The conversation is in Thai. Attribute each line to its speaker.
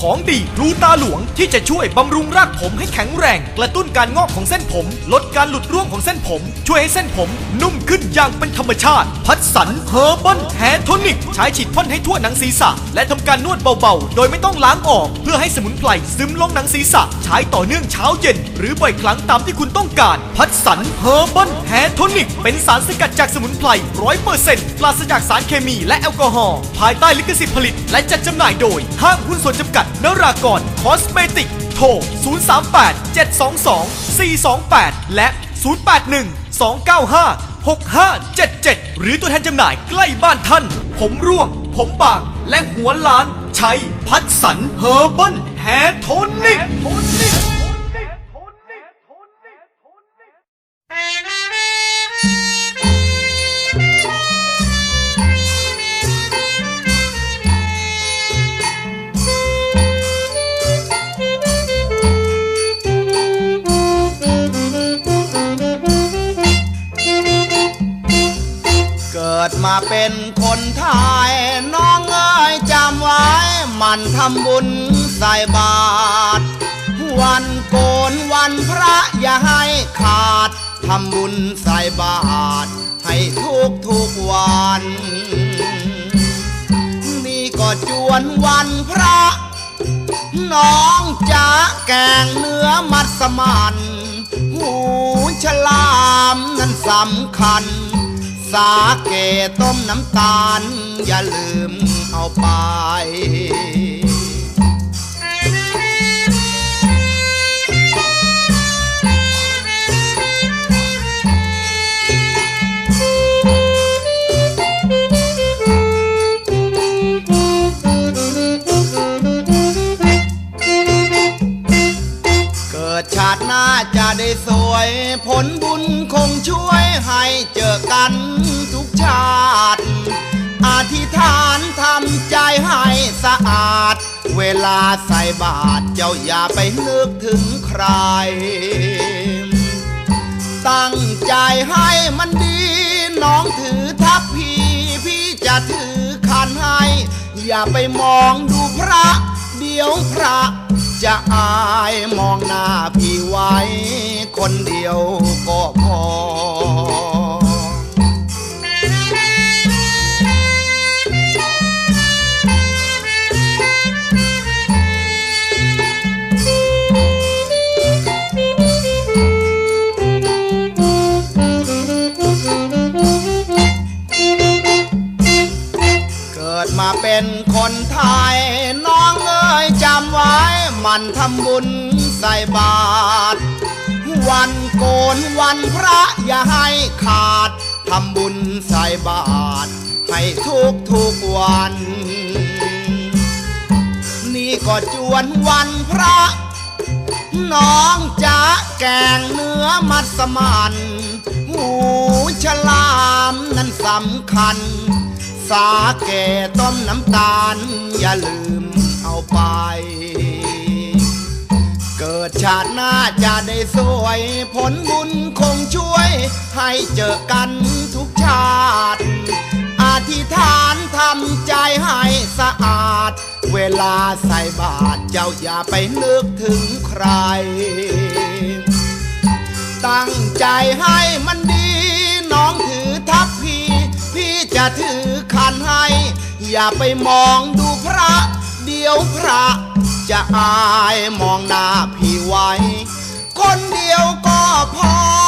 Speaker 1: ของดีกลูตาหลวงที่จะช่วยบำรุงรากผมให้แข็งแรง กระตุ้นการงอกของเส้นผม ลดการหลุดร่วงของเส้นผม ช่วยให้เส้นผม นุ่มขึ้นอย่างเป็นธรรมชาติ พัดสันเฮอร์เบิลแฮโทนิก ใช้ฉีดพ่นให้ทั่วหนังศีรษะ และทำการนวดเบาๆ โดยไม่ต้องล้างออก เพื่อให้สมุนไพรซึมลงหนังศีรษะ ใช้ต่อเนื่องเช้าเย็นหรือบ่อยครั้งตามที่คุณต้องการ พัดสันเฮอร์บิลแฮโทนิก เป็นสารสกัดจากสมุนไพรร้อยเปอร์เซ็นต์ปราศจากสารเคมีและแอลกอฮอล์ภายใต้ลิขสิทธิ์ผลิต และจัดจำหน่ายโดย ห้างหุ้นส่วนจำกัดนรากรคอสเมติก โทร 038 722 428 และ 081 295 6577 หรือตัวแทนจำหน่ายใกล้บ้านท่าน ผมร่วง ผมบางและหัวล้าน ใช้พัดสันเฮอร์เบิลแฮโทนิก
Speaker 2: ดมาเป็นคนไทยน้องเอ้ยจำไว้ มันทำบุญใส่บาตรวันโกนวันพระอย่าให้ขาด ทำบุญใส่บาตรให้ทุกทุกวัน นี่ก็จวนวันพระ น้องจะแกงเนื้อมัสมันหูฉลามนั้นสำคัญ สาเกต้มน้ำตาล อย่าลืมเอาไป ผลบุญคงช่วยให้เจอกันทุกชาติ อธิษฐานทำใจให้สะอาด เวลาใส่บาตรเจ้าอย่าไปนึกถึงใคร ตั้งใจให้มันดี น้องถือทัพพีพี่จะถือขันให้ อย่าไปมองดูพระ เดี๋ยวพระ จะอายมองหน้าพี่ไว้ คนเดียวก็พอ เกิดมาเป็นคนไทย น้องเอ้ยจำไว้ มันทำบุญใส่บาตรวันโกนวันพระอย่าให้ขาดทำบุญใส่บาตรให้ทุกทุกวัน นี่ก็จวนวันพระ น้องจะแกงเนื้อมัสมันหูฉลามนั้นสำคัญ สาเกต้มน้ำตาลอย่าลืมเอาไป เกิดชาติหน้าจะได้สวย ผลบุญคงช่วย ให้เจอกันทุกชาติ อธิษฐานทำใจให้สะอาด เวลาใส่บาตรเจ้าอย่าไปนึกถึงใคร ตั้งใจให้มันดี น้องถือทัพพี่ พี่จะถือขันให้ อย่าไปมองดูพระ เดี๋ยวพระ จะอายมองหน้าพี่ไว้ คนเดียวก็พอ